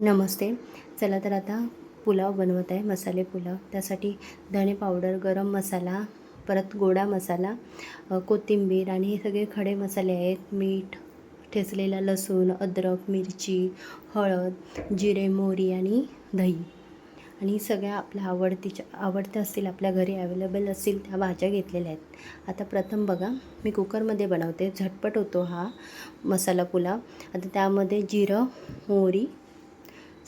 नमस्ते. चला तर आता पुलाव बनवत आहे मसाले पुलाव. त्यासाठी धणे पावडर गरम मसाला परत गोडा मसाला कोथिंबीर आणि हे सगळे खडे मसाले आहेत. मीठ ठेचलेला लसूण अद्रक मिरची हळद जिरे मोहरी आणि दही. आणि सगळ्या आपल्या आवडतीच्या आवडत्या असतील आपल्या घरी अवेलेबल असतील त्या भाज्या घेतलेल्या आहेत. आता प्रथम बघा मी कुकरमध्ये बनवते. झटपट होतो हा मसाला पुलाव. आता त्यामध्ये जिरं मोहरी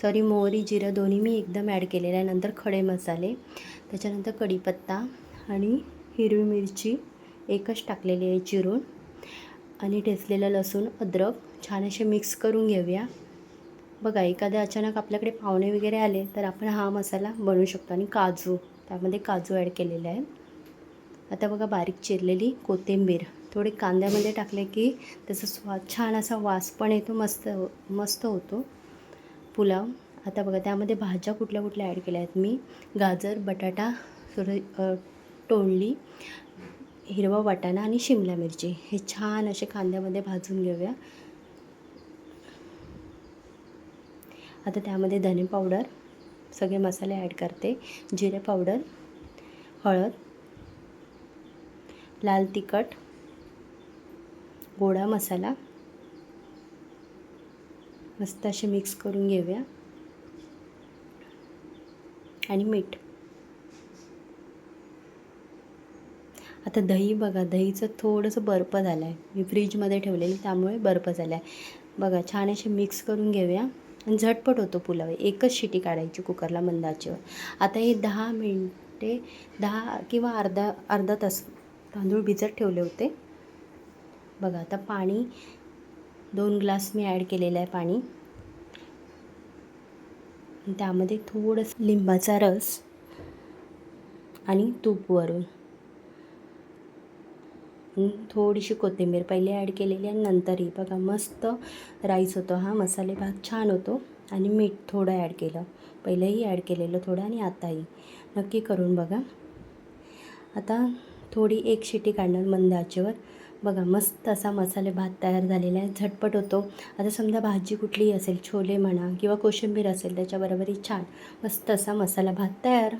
सॉरी मोहरी जिरं दोन्ही मी एकदम ॲड केलेलं आहे. नंतर खडे मसाले त्याच्यानंतर कढीपत्ता आणि हिरवी मिरची एकच टाकलेली आहे चिरून. आणि ठेचलेलं लसूण अद्रक छान असे मिक्स करून घेऊया. बघा एखाद्या अचानक आपल्याकडे पाहुणे वगैरे आले तर आपण हा मसाला बनवू शकतो. आणि काजू त्यामध्ये काजू ॲड केलेले आहे. आता बघा बारीक चिरलेली कोथिंबीर. थोडे कांद्यामध्ये टाकले की त्याचा स्वाद छान असा वास पण येतो मस्त मस्त होतो. पुलाव. आता बघा त्यामध्ये भाज्या कुठल्या कुठल्या ॲड केल्या आहेत? मी गाजर बटाटा थोडं तोंडली हिरवा वाटाणा आणि शिमला मिरची. हे छान असे कांद्यामध्ये भाजून घेऊया. आता त्यामध्ये धने पावडर सगळे मसाले ॲड करते. जिरे पावडर हळद लाल तिखट गोडा मसाला मस्त असे मिक्स करून घेऊया. आणि मीठ. आता दही बघा दहीचं थोडंसं बर्फ झालं आहे मी फ्रीजमध्ये ठेवलेली त्यामुळे बर्फ झाला आहे बघा छान असे मिक्स करून घेऊया. आणि झटपट होतो पुलाव. एकच शिटी काढायची कुकरला मंदाचीवर. आता हे दहा मिनटे दहा किंवा अर्धा अर्धा तास तांदूळ भिजत ठेवले होते. बघा आता पाणी दोन ग्लास मी ॲड केलेलं आहे पाणी. त्यामध्ये थोडंसं लिंबाचा रस आणि तूप वरून. थोडीशी कोथिंबीर पहिले ॲड केलेली आणि नंतरही बघा मस्त राईस होतो हा मसाले भाग छान होतो. आणि मीठ थोडं ॲड केलं. पहिलंही ॲड केलेलं थोडं आणि आताही. नक्की करून बघा. आता थोडी एक शिटी काढणार मंद आचेवर बघा मस्त असा मसाले भात तयार झालेला आहे. झटपट होतो. आता समजा भाजी कुठलीही असेल छोले म्हणा किंवा कोशिंबीर असेल त्याच्याबरोबरही छान. मस्त असा मसाला भात तयार.